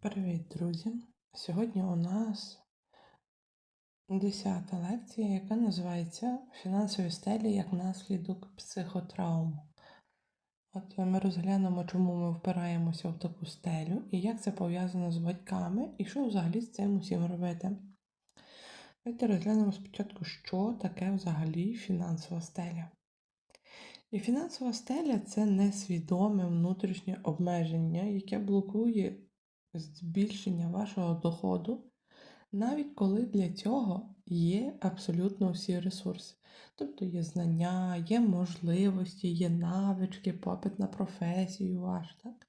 Привіт, друзі! Сьогодні у нас 10 лекція, яка називається Фінансові стелі як наслідок психотравм. От ми розглянемо, чому ми впираємося в таку стелю і як це пов'язано з батьками, і що взагалі з цим усім робити. Давайте розглянемо спочатку, що таке взагалі фінансова стеля. І фінансова стеля це несвідоме внутрішнє обмеження, яке блокує збільшення вашого доходу, навіть коли для цього є абсолютно всі ресурси. Тобто є знання, є можливості, є навички, попит на професію ваш. Так?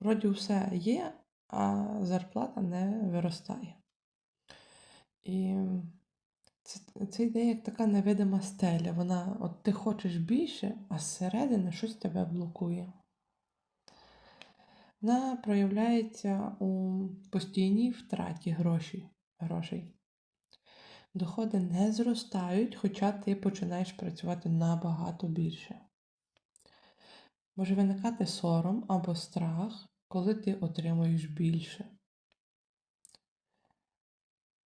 Вроді все є, а зарплата не виростає. І це, це йде як така невидима стеля. Вона, от ти хочеш більше, а зсередини щось тебе блокує. Вона проявляється у постійній втраті грошей. грошей. Доходи не зростають, хоча ти починаєш працювати набагато більше. Може виникати сором або страх, коли ти отримуєш більше.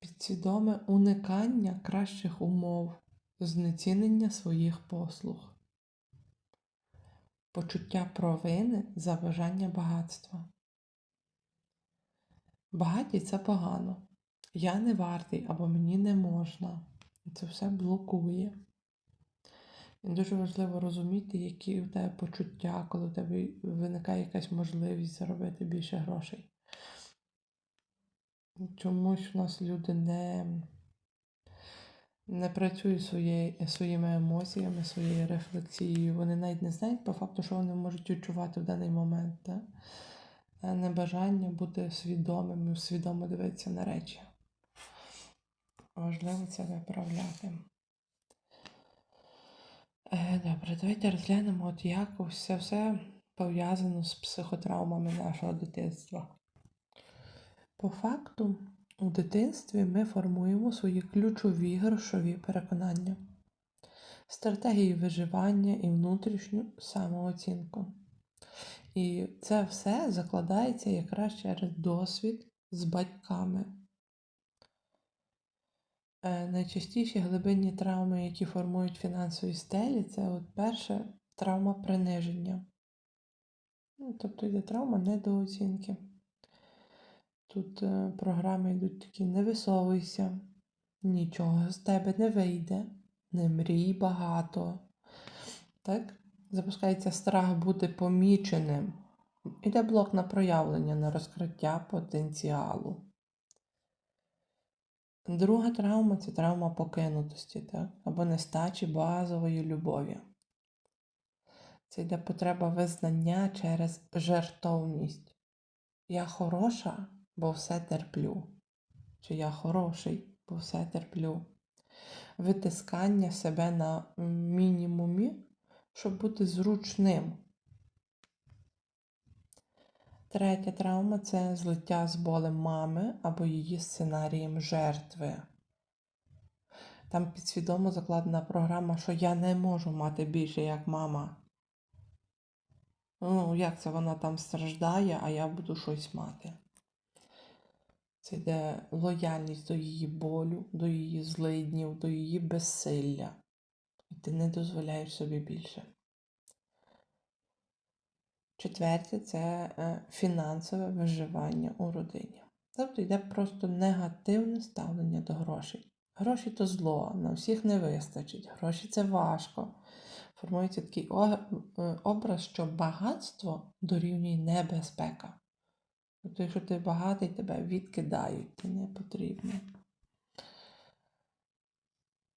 Підсвідоме уникання кращих умов, знецінення своїх послуг почуття провини за бажання багатства. Багаті це погано. Я не вартий або мені не можна. Це все блокує. І дуже важливо розуміти, які у тебе почуття, коли у тебе виникає якась можливість заробити більше грошей. Чомусь у нас люди не не працюють своє, своїми емоціями, своєю рефлексією. Вони навіть не знають по факту, що вони можуть відчувати в даний момент. Так? Небажання бути свідомим, свідомо дивитися на речі. Важливо це виправляти. Е, добре, давайте розглянемо, от як все все пов'язано з психотравмами нашого дитинства. По факту, у дитинстві ми формуємо свої ключові грошові переконання, стратегії виживання і внутрішню самооцінку. І це все закладається якраз через досвід з батьками. Е, найчастіші глибинні травми, які формують фінансові стелі, це от перше травма приниження. Ну, Тобто йде травма недооцінки. Тут е, програми йдуть такі: не висовуйся, нічого з тебе не вийде, не мрій багато. Так? Запускається страх бути поміченим. Іде блок на проявлення, на розкриття потенціалу. Друга травма це травма покинутості, так? або нестачі базової любові. Це йде потреба визнання через жертовність. Я хороша, бо все терплю. Чи я хороший, бо все терплю. Витискання себе на мінімумі, щоб бути зручним. Третя травма це злиття з болем мами або її сценарієм жертви. Там підсвідомо закладена програма, що я не можу мати більше, як мама. Ну, як це вона там страждає, а я буду щось мати. Це йде лояльність до її болю, до її злиднів, до її безсилля. І ти не дозволяєш собі більше. Четверте це е, фінансове виживання у родині. Тобто йде просто негативне ставлення до грошей. Гроші то зло, на всіх не вистачить, гроші це важко. Формується такий е, образ, що багатство дорівнює небезпека. Тобто, якщо ти багатий, тебе відкидають, ти не потрібно.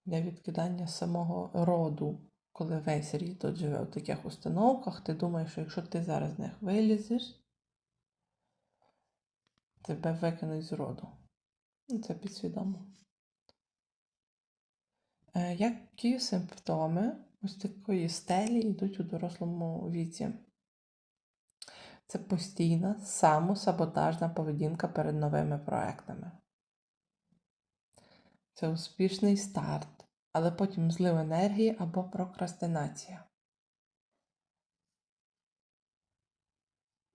Для відкидання самого роду, коли весь рід тут живе в таких установках, ти думаєш, що якщо ти зараз з них вилізеш, тебе викинуть з роду. Ну, це підсвідомо. Е, які симптоми ось такої стелі йдуть у дорослому віці? Це постійна самосаботажна поведінка перед новими проектами. Це успішний старт, але потім злив енергії або прокрастинація.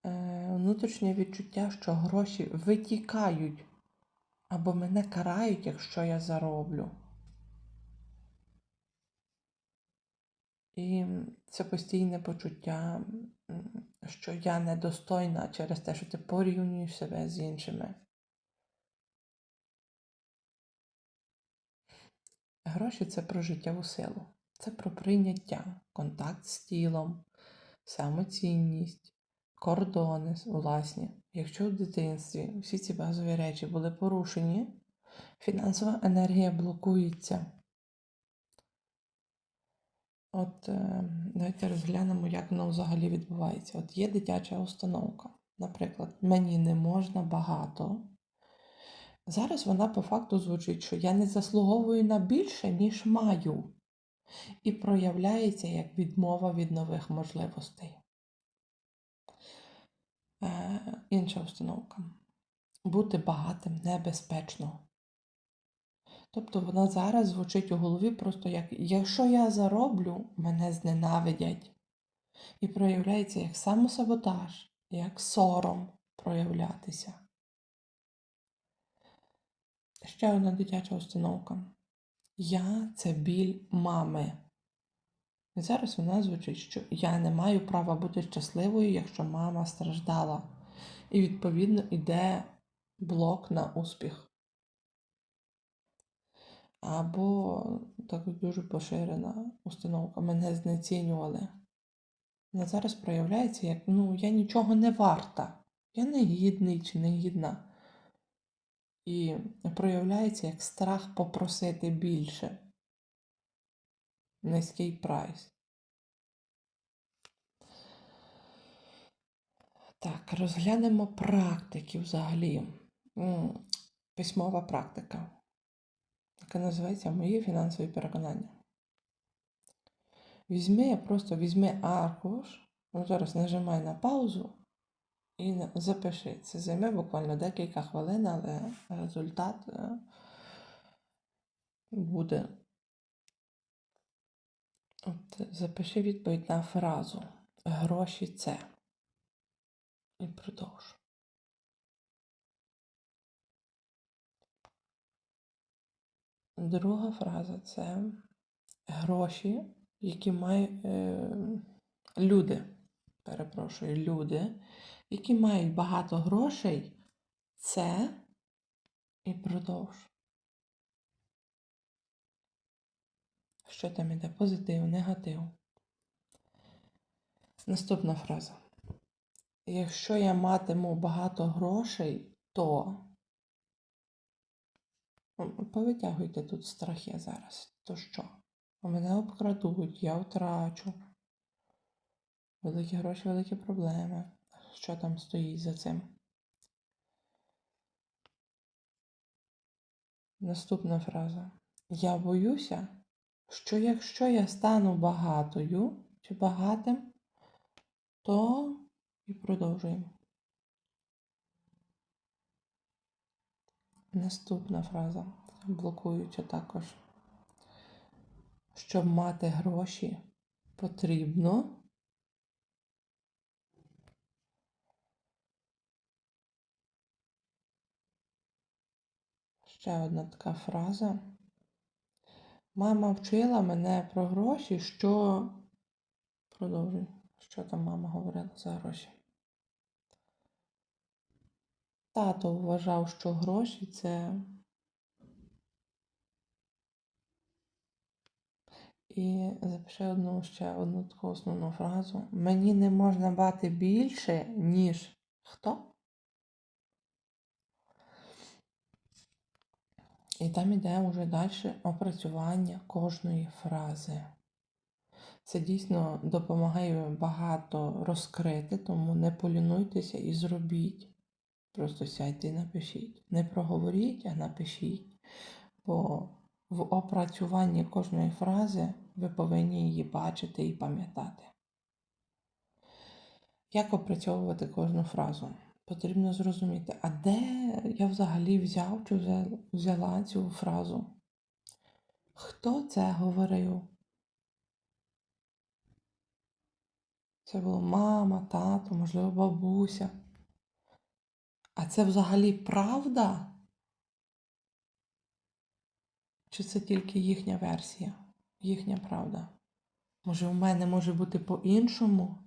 Е, внутрішнє відчуття, що гроші витікають або мене карають, якщо я зароблю. І це постійне почуття, що я недостойна через те, що ти порівнюєш себе з іншими. Гроші це про життєву силу, це про прийняття, контакт з тілом, самоцінність, кордони власні. Якщо в дитинстві всі ці базові речі були порушені, фінансова енергія блокується. От е, давайте розглянемо, як воно взагалі відбувається. От є дитяча установка. Наприклад, мені не можна багато. Зараз вона по факту звучить, що я не заслуговую на більше, ніж маю. І проявляється як відмова від нових можливостей. Е, інша установка. Бути багатим небезпечно. Тобто вона зараз звучить у голові просто як якщо я зароблю, мене зненавидять. І проявляється як самосаботаж, як сором проявлятися. Ще одна дитяча установка. Я це біль мами. І зараз вона звучить, що я не маю права бути щасливою, якщо мама страждала. І, відповідно, йде блок на успіх. Або так дуже поширена установка. Мене знецінювали. Вона зараз проявляється як ну, я нічого не варта. Я не гідний чи не гідна. І проявляється як страх попросити більше. Низький прайс. Так, розглянемо практики взагалі. Письмова практика, яка називається Мої фінансові переконання. Візьми, просто візьми аркуш, ну, зараз нажимай на паузу і запиши. Це займе буквально декілька хвилин, але результат е, буде. От, запиши відповідь на фразу Гроші це. І продовж. Друга фраза це гроші, які мають е, люди. Перепрошую, люди, які мають багато грошей, це і продовж. Що там іде? Позитив, негатив. Наступна фраза. Якщо я матиму багато грошей, то повитягуйте тут страхи зараз. То що? Мене обкрадуть, я втрачу. Великі гроші, великі проблеми. Що там стоїть за цим? Наступна фраза. Я боюся, що якщо я стану багатою чи багатим, то і продовжуємо. Наступна фраза, блокуюча також. Щоб мати гроші, потрібно. Ще одна така фраза. Мама вчила мене про гроші, що. Продовжуй. Що там мама говорила за гроші? Тато вважав, що гроші це. І запиши одну ще одну таку основну фразу. Мені не можна бати більше, ніж хто? І там іде вже далі опрацювання кожної фрази. Це дійсно допомагає багато розкрити, тому не полінуйтеся і зробіть. Просто сядьте і напишіть. Не проговоріть, а напишіть. Бо в опрацюванні кожної фрази ви повинні її бачити і пам'ятати. Як опрацьовувати кожну фразу? Потрібно зрозуміти, а де я взагалі взяв чи взяла цю фразу? Хто це говорив? Це була мама, тато, можливо, бабуся. А це взагалі правда? Чи це тільки їхня версія? Їхня правда? Може, у мене може бути по-іншому?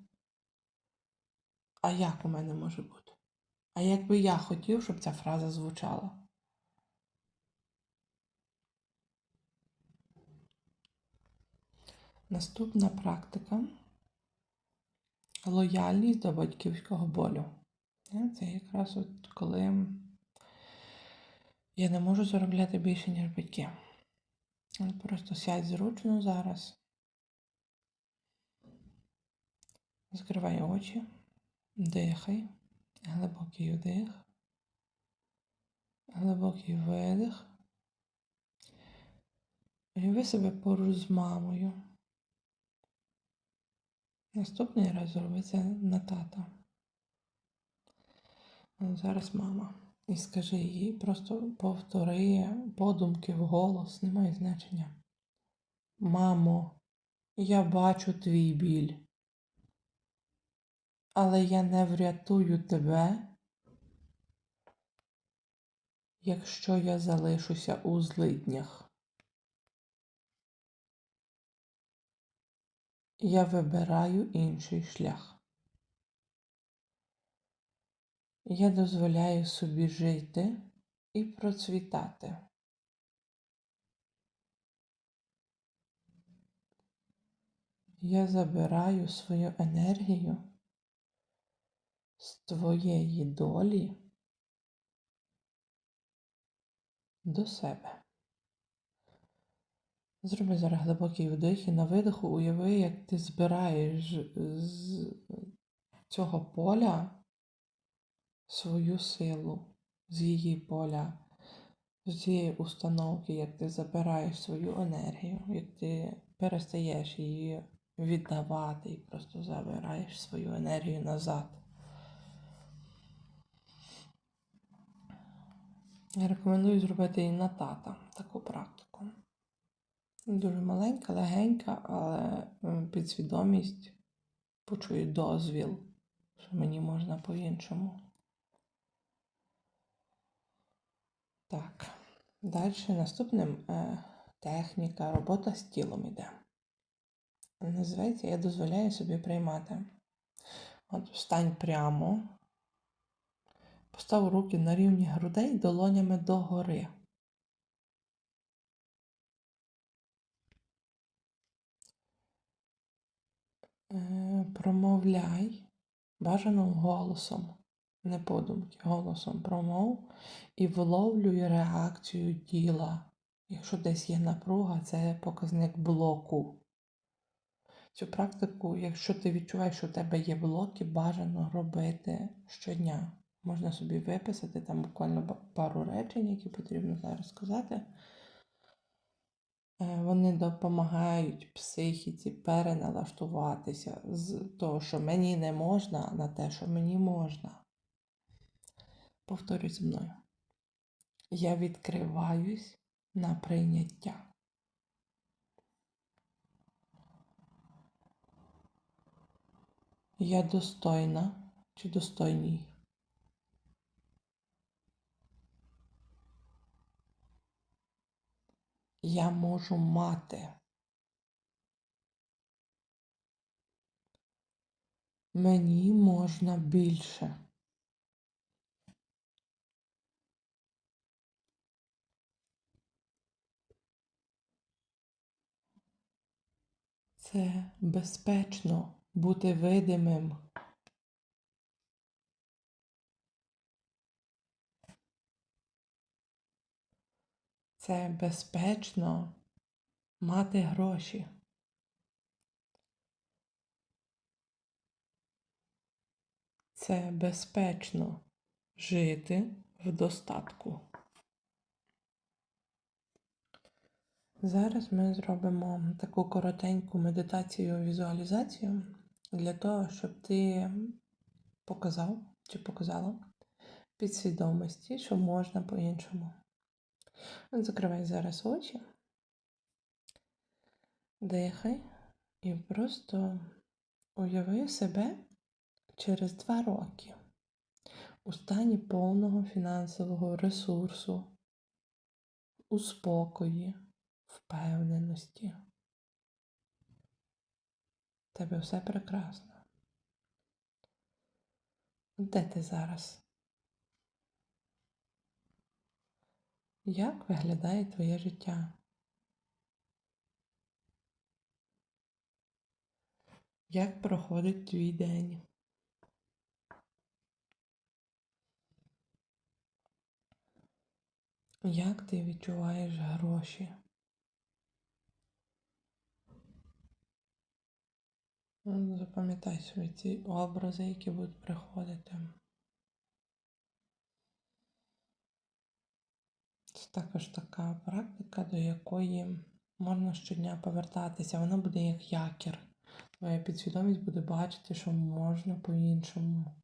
А як у мене може бути? А як би я хотів, щоб ця фраза звучала? Наступна практика лояльність до батьківського болю. Е, Це якраз от коли я не можу заробляти більше, ніж батьки. Просто сядь зручно зараз. Закривай очі, дихай, глибокий вдих, глибокий видих. Уяви себе поруч з мамою. Наступний раз зроби це на тата. От Зараз мама. І скажи їй, просто повтори подумки вголос, немає значення. Мамо, я бачу твій біль, але я не врятую тебе, якщо я залишуся у злиднях. Я вибираю інший шлях. Я дозволяю собі жити і процвітати. Я забираю свою енергію з твоєї долі до себе. Зроби зараз глибокий вдих і на видиху уяви, як ти збираєш з цього поля свою силу, з її поля, з цієї установки, як ти забираєш свою енергію, як ти перестаєш її віддавати і просто забираєш свою енергію назад. Я рекомендую зробити і на тата таку практику. Дуже маленька, легенька, але підсвідомість почує дозвіл, що мені можна по-іншому. Так, далі наступним е, техніка, робота з тілом іде. Називається Я дозволяю собі приймати. От встань прямо, постав руки на рівні грудей долонями догори. Е, Промовляй бажаним голосом, не подумки, голосом промов і виловлюй реакцію тіла. Якщо десь є напруга, це показник блоку. Цю практику, якщо ти відчуваєш, що у тебе є блоки, бажано робити щодня. Можна собі виписати там буквально пару речень, які потрібно зараз сказати. Е, Вони допомагають психіці переналаштуватися з того, що мені не можна, на те, що мені можна. Повторюй зі мною. Я відкриваюсь на прийняття. Я достойна чи достойній. Я можу мати. Мені можна більше. Це безпечно бути видимим. Це безпечно мати гроші. Це безпечно жити в достатку. Зараз ми зробимо таку коротеньку медитацію візуалізацію для того, щоб ти показав чи показала підсвідомості, що можна по-іншому. Закривай зараз очі, дихай і просто уяви себе через два роки. у стані повного фінансового ресурсу, у спокої, впевненості. Тебе все прекрасно. Де ти зараз? Як виглядає твоє життя? Як проходить твій день? Як ти відчуваєш гроші? Запам'ятай собі ці образи, які будуть приходити. Це також така практика, до якої можна щодня повертатися. Вона буде як якір. Твоя підсвідомість буде бачити, що можна по-іншому.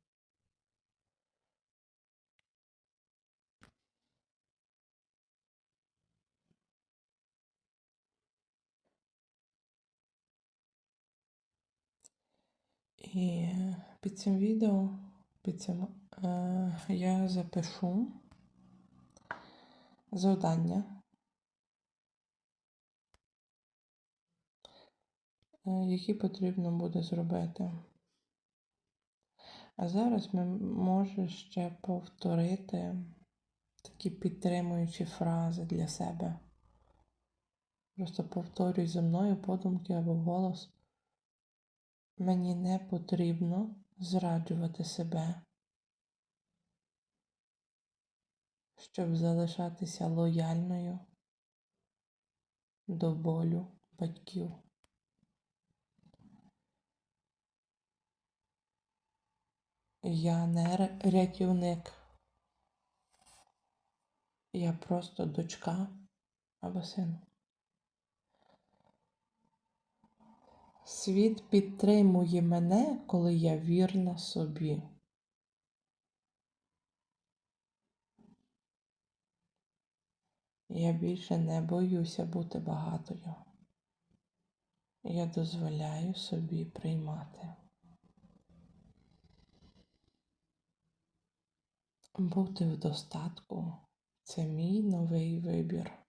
І під цим відео, під цим е, я запишу завдання, е, які потрібно буде зробити. А зараз ми можеш ще повторити такі підтримуючі фрази для себе. Просто повторюй за мною подумки або голос. Мені не потрібно зраджувати себе, щоб залишатися лояльною до болю батьків. Я не рятівник. Я просто дочка або син. Світ підтримує мене, коли я вірна собі. Я більше не боюся бути багатою. Я дозволяю собі приймати. Бути в достатку це мій новий вибір.